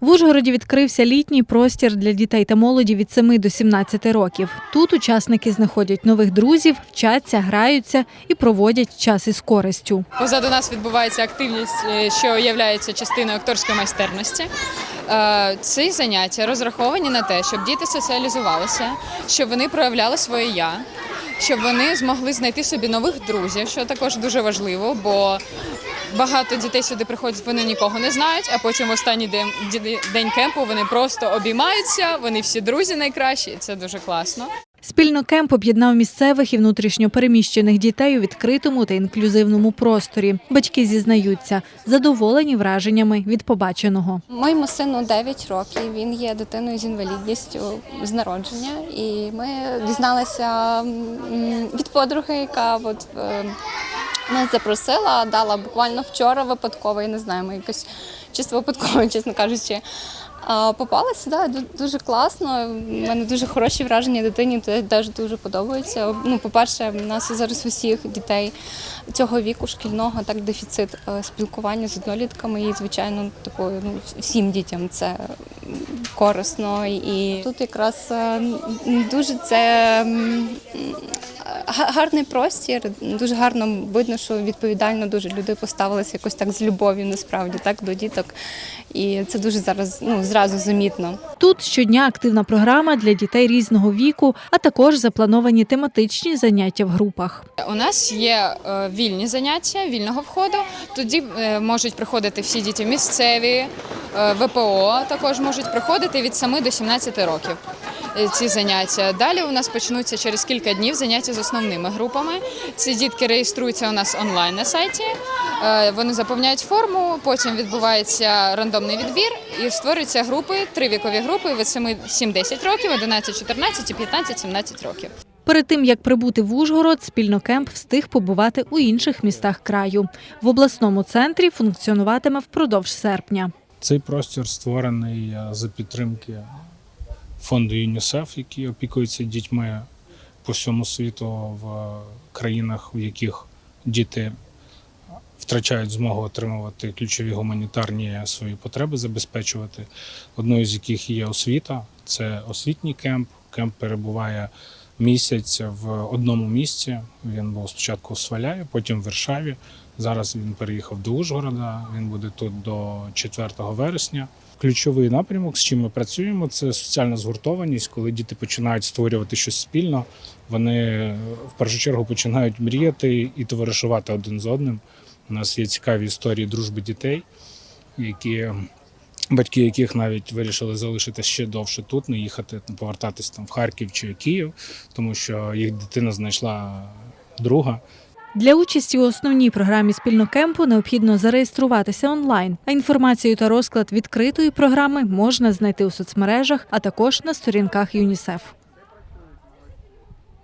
В Ужгороді відкрився літній простір для дітей та молоді від 7 до 17 років. Тут учасники знаходять нових друзів, вчаться, граються і проводять час із користю. Позаду нас відбувається активність, е, що є частиною акторської майстерності. Е, Ці заняття розраховані на те, щоб діти соціалізувалися, щоб вони проявляли своє я, щоб вони змогли знайти собі нових друзів, що також дуже важливо, бо багато дітей сюди приходять, вони нікого не знають, а потім в останній день, день кемпу вони просто обіймаються, вони всі друзі найкращі, і це дуже класно. Спільно кемп об'єднав місцевих і внутрішньо переміщених дітей у відкритому та інклюзивному просторі. Батьки зізнаються, задоволені враженнями від побаченого. Моєму сину 9 років. Він є дитиною з інвалідністю з народження, і ми дізналися від подруги, яка от е, нас запросила, дала буквально вчора випадково, я не знаю, ми якось чисто випадково, чесно кажучи. Попала сюди дуже класно. У мене дуже хороші враження дитині, те- теж дуже подобається. Ну, по-перше, в нас зараз усіх дітей цього віку шкільного так дефіцит е, спілкування з однолітками і, звичайно, такою ну, всім дітям це корисно. І тут якраз е, дуже це гарний простір. Дуже гарно видно, що відповідально дуже люди поставилися якось так з любов'ю, насправді так до діток. І це дуже зараз ну зразу замітно. Тут щодня активна програма для дітей різного віку, а також заплановані тематичні заняття в групах. У нас є е, вільні заняття вільного входу. Тоді е, можуть приходити всі діти місцеві, ВПО також можуть приходити від 7 до 17 років. е, Ці заняття. Далі у нас почнуться через кілька днів заняття з основними групами. Ці дітки реєструються у нас онлайн на сайті. Е, Вони заповняють форму, потім відбувається рандомний відбір і створюються групи, три вікові групи від 7-10 років, 11-14 і 15-17 років. Перед тим як прибути в Ужгород, спільно кемп встиг побувати у інших містах краю. В обласному центрі функціонуватиме впродовж серпня. Цей простір створений е, за підтримки фонду ЮНІСЕФ, який опікується дітьми по всьому світу в країнах, в яких діти втрачають змогу отримувати ключові гуманітарні свої потреби, забезпечувати. Одною з яких є освіта, це освітній кемп. Кемп перебуває місяць в одному місці. Він був спочатку в Сваляї, потім в Варшаві. Зараз він переїхав до Ужгорода. Він буде тут до 4 вересня. Ключовий напрямок, з чим ми працюємо, це соціальна згуртованість, коли діти починають створювати щось спільно. Вони в першу чергу починають мріяти і товаришувати один з одним. У нас є цікаві історії дружби дітей, які батьки яких навіть вирішили залишити ще довше тут, не їхати, не повертатись там в Харків чи Київ, тому що їх дитина знайшла друга. Для участі у основній програмі спільно кемпу необхідно зареєструватися онлайн. А інформацію та розклад відкритої програми можна знайти у соцмережах, а також на сторінках ЮНІСЕФ.